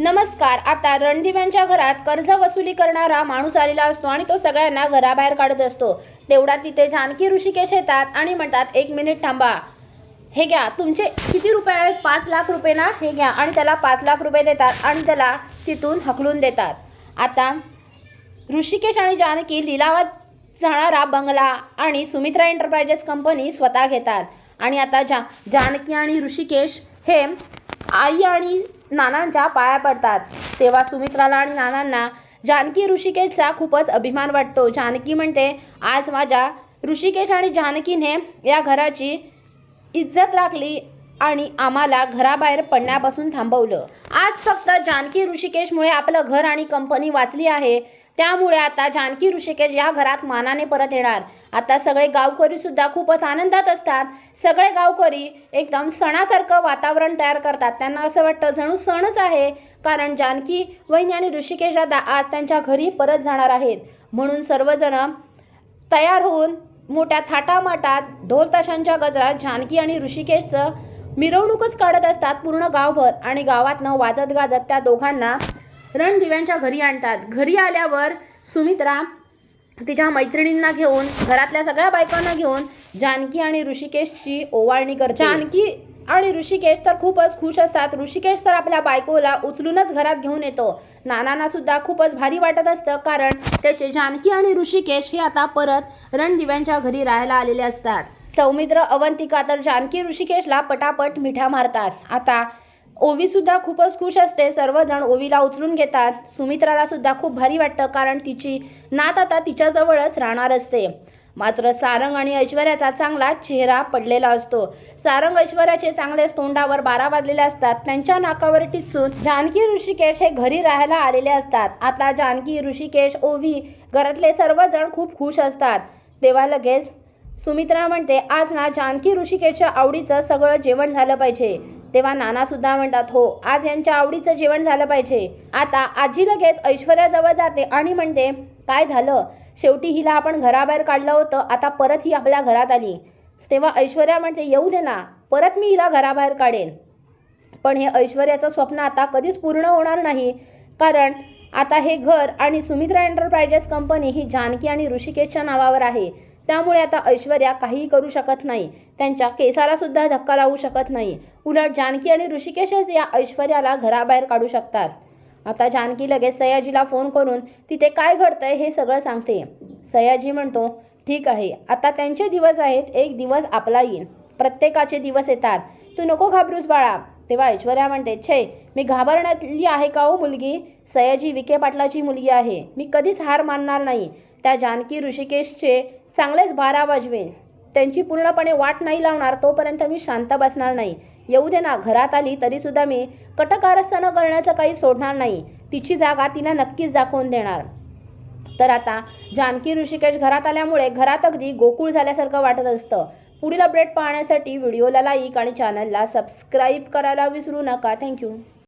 नमस्कार आता रणदिव्यांच्या घरात कर्ज वसुली करणारा माणूस आलेला असतो आणि तो सगळ्यांना घराबाहेर काढत असतो. तेवढा तिथे जानकी ऋषिकेश येतात आणि म्हणतात एक मिनिट थांबा. हे घ्या तुमचे किती रुपये आहेत? पाच लाख रुपये ना? हे घ्या. आणि त्याला पाच लाख रुपये देतात आणि त्याला तिथून हकलून देतात. आता ऋषिकेश आणि जानकी लिलावात जाणारा बंगला आणि सुमित्रा एंटरप्राइजेस कंपनी स्वतः घेतात. आणि आता जा जानकी आणि ऋषिकेश हे आई आणि नानांच्या पाया पडतात. तेव्हा सुमित्राला आणि नानांना जानकी ऋषिकेशचा खूपच अभिमान वाटतो. जानकी म्हणते आज माझ्या ऋषिकेश आणि जानकीने या घराची इज्जत राखली आणि आम्हाला घराबाहेर पडण्यापासून थांबवलं. आज फक्त जानकी ऋषिकेशमुळे आपलं घर आणि कंपनी वाचली आहे. त्यामुळे आता जानकी ऋषिकेश या घरात मानाने परत येणार. आता सगळे गावकरी सुद्धा खूपच आनंदात असतात. सगळे गावकरी एकदम सणासारखं वातावरण तयार करतात. त्यांना असं वाटतं जणू सणच आहे. कारण जानकी वहिनी आणि ऋषिकेश दादा आज त्यांच्या घरी परत जाणार आहेत. म्हणून सर्वजण तयार होऊन मोठ्या थाटामाटात ढोल ताशांच्या गजरात जानकी आणि ऋषिकेशचं मिरवणूकच काढत असतात. पूर्ण गावभर आणि गावातनं वाजत गाजत त्या दोघांना रणदिव्यांच्या घरी आणतात. घरी आल्यावर सुमित्रा तिच्या मैत्रिणींना घेऊन घरातल्या सगळ्या बायकांना घेऊन जानकी आणि ऋषिकेशची ओवाळणी करते. जानकी आणि ऋषिकेश तर खूपच खुश असतात. ऋषिकेश तर आपल्या बायकोला उचलूनच घरात घेऊन येतो. नानांना सुद्धा खूपच भारी वाटत असतं कारण त्याचे जानकी आणि ऋषिकेश हे आता परत रणदिव्यांच्या घरी राहायला आलेले असतात. सौमित्र अवंतिका तर जानकी ऋषिकेशला पटापट मिठा मारतात. आता ओवी सुद्धा खूपच खुश असते. सर्वजण ओवीला उचलून घेतात. सुमित्राला सुद्धा खूप भारी वाटतं कारण तिची नात आता तिच्याजवळच राहणार असते. मात्र सारंग आणि ऐश्वर्याचा चांगला चेहरा पडलेला असतो. सारंग ऐश्वर्याचे चांगलेच तोंडावर बारा वाजलेले असतात. त्यांच्या नाकावर टिचून जानकी ऋषिकेश हे घरी राहायला आलेले असतात. आता जानकी ऋषिकेश ओवी घरातले सर्वजण खूप खुश असतात. तेव्हा लगेच सुमित्रा म्हणते आज ना जानकी ऋषिकेशच्या आवडीचं सगळं जेवण झालं पाहिजे. तेव्हा नाना सुद्धा म्हणतात हो आज यांच्या आवडीचं जेवण झालं पाहिजे. आता आजी लगेच ऐश्वर्याजवळ जाते आणि म्हणते काय झालं? शेवटी हिला आपण घराबाहेर काढलं होतं. आता परत ही आपल्या घरात आली. तेव्हा ऐश्वर्या म्हणते येऊ दे ना. परत मी हिला घराबाहेर काढेन. पण हे ऐश्वर्याचं स्वप्न आता कधीच पूर्ण होणार नाही. कारण आता हे घर आणि सुमित्रा एंटरप्राइजेस कंपनी ही जानकी आणि ऋषिकेशच्या नावावर आहे. त्यामुळे आता ऐश्वर्या काहीही करू शकत नाही. त्यांच्या केसालासुद्धा धक्का लावू शकत नाही. उलट जानकी आणि ऋषिकेशच या ऐश्वर्याला घराबाहेर काढू शकतात. आता जानकी लगेच सयाजीला फोन करून तिथे काय घडतंय हे सगळं सांगते. सयाजी म्हणतो ठीक आहे आता त्यांचे दिवस आहेत एक दिवस आपला येईल. प्रत्येकाचे दिवस येतात. तू नको घाबरूस बाळा. तेव्हा ऐश्वर्या म्हणते छे मी घाबरण्यातली आहे का हो मुलगी? सयाजी विखे पाटलाची मुलगी आहे. मी कधीच हार मानणार नाही. त्या जानकी ऋषिकेशचे चांगलेच बारा वाजवेन त्यांची पूर्णपणे वाट नाही लावणार तोपर्यंत मी शांत बसणार नाही. येऊ दे ना घरात आली तरीसुद्धा मी कटकारस्थानं करण्याचं काही सोडणार नाही. तिची जागा तिला नक्कीच दाखवून देणार. तर आता जानकी ऋषिकेश घरात आल्यामुळे घरात अगदी गोकुळ झाल्यासारखं वाटत असतं. पुढील अपडेट पाहण्यासाठी व्हिडिओला लाईक आणि चॅनलला सबस्क्राईब करायला विसरू नका. थँक्यू